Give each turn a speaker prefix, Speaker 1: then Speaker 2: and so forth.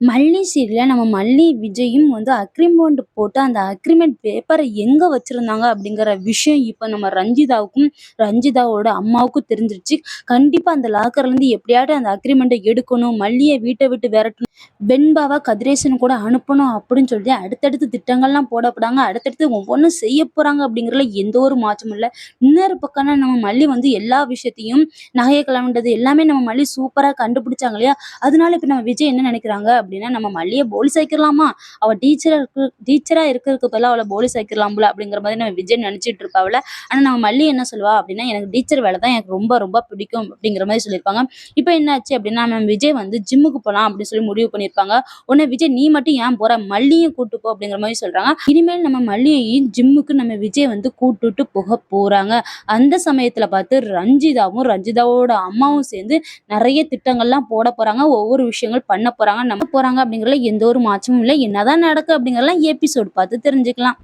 Speaker 1: மல்லி சீரியல்ல நம்ம மல்லி, விஜயும் வந்து அக்ரிமெண்ட் போட்டு அந்த அக்ரிமெண்ட் பேப்பரை எங்கே வச்சிருந்தாங்க அப்படிங்கிற விஷயம் இப்போ நம்ம ரஞ்சிதாவுக்கும், ரஞ்சிதாவோட அம்மாவுக்கும் தெரிஞ்சிருச்சு. கண்டிப்பா அந்த லாக்கர்ல இருந்து எப்படியாவது அந்த அக்ரிமெண்ட்டை எடுக்கணும். மல்லியை வீட்டை விட்டு விரட்டணும். வெண்பாவ கதிரேசன் கூட அனுப்பணும் அப்படின்னு சொல்லி அடுத்தடுத்து திட்டங்கள்லாம் போடப்படாங்க. அடுத்தடுத்து ஒவ்வொன்றும் செய்ய போறாங்க அப்படிங்கிறதுல எந்த ஒரு மாற்றமும் இல்லை இன்னொரு பக்கம்னா நம்ம மல்லி வந்து எல்லா விஷயத்தையும் நகையை களவாண்டது எல்லாமே நம்ம மல்லி சூப்பராக கண்டுபிடிச்சாங்க இல்லையா? அதனால இப்ப நம்ம விஜய் என்ன நினைக்கிறாங்க அப்படின்னா நம்ம மல்லிய போலீஸ் ஆக்கிரலாமா? அவ டீச்சராக இருக்கு டீச்சரா இருக்கிறதுக்கு பதிலா அவள போலீஸ் ஆக்கிரலாம் போல அப்படிங்கிற மாதிரி நம்ம விஜய் நினைச்சிட்டு இருப்பாவுல. ஆனா நம்ம மல்லி என்ன சொல்லுவா அப்படின்னா எனக்கு டீச்சர் வேலை தான் எனக்கு ரொம்ப ரொம்ப பிடிக்கும் அப்படிங்கிற மாதிரி சொல்லியிருப்பாங்க. இப்ப என்னாச்சு அப்படின்னா நம்ம விஜய் வந்து ஜிம்முக்கு போகலாம் அப்படின்னு சொல்லி முடிவு பண்ணியிருப்பாங்க. உடனே விஜய் நீ மட்டும் ஏன் போகிற மல்லியும் கூட்டு போ அப்படிங்கிற மாதிரி சொல்றாங்க. இனிமேல் நம்ம மல்லியையும் ஜிம்முக்கு நம்ம விஜய் வந்து கூட்டுட்டு போக போறாங்க. அந்த சமயத்துல பார்த்து ரஞ்சிதாவும், ரஞ்சிதாவோட அம்மாவும் சேர்ந்து நிறைய திட்டங்கள்லாம் போட போறாங்க. ஒவ்வொரு விஷயங்கள் பண்ண போறாங்க. நம்ம போறாங்க அப்படிங்கிறதுல எந்த ஒரு மாற்றமும் இல்லை என்னதான் நடக்கு அப்படிங்கிறதெல்லாம் எபிசோட் பார்த்து தெரிஞ்சுக்கலாம்.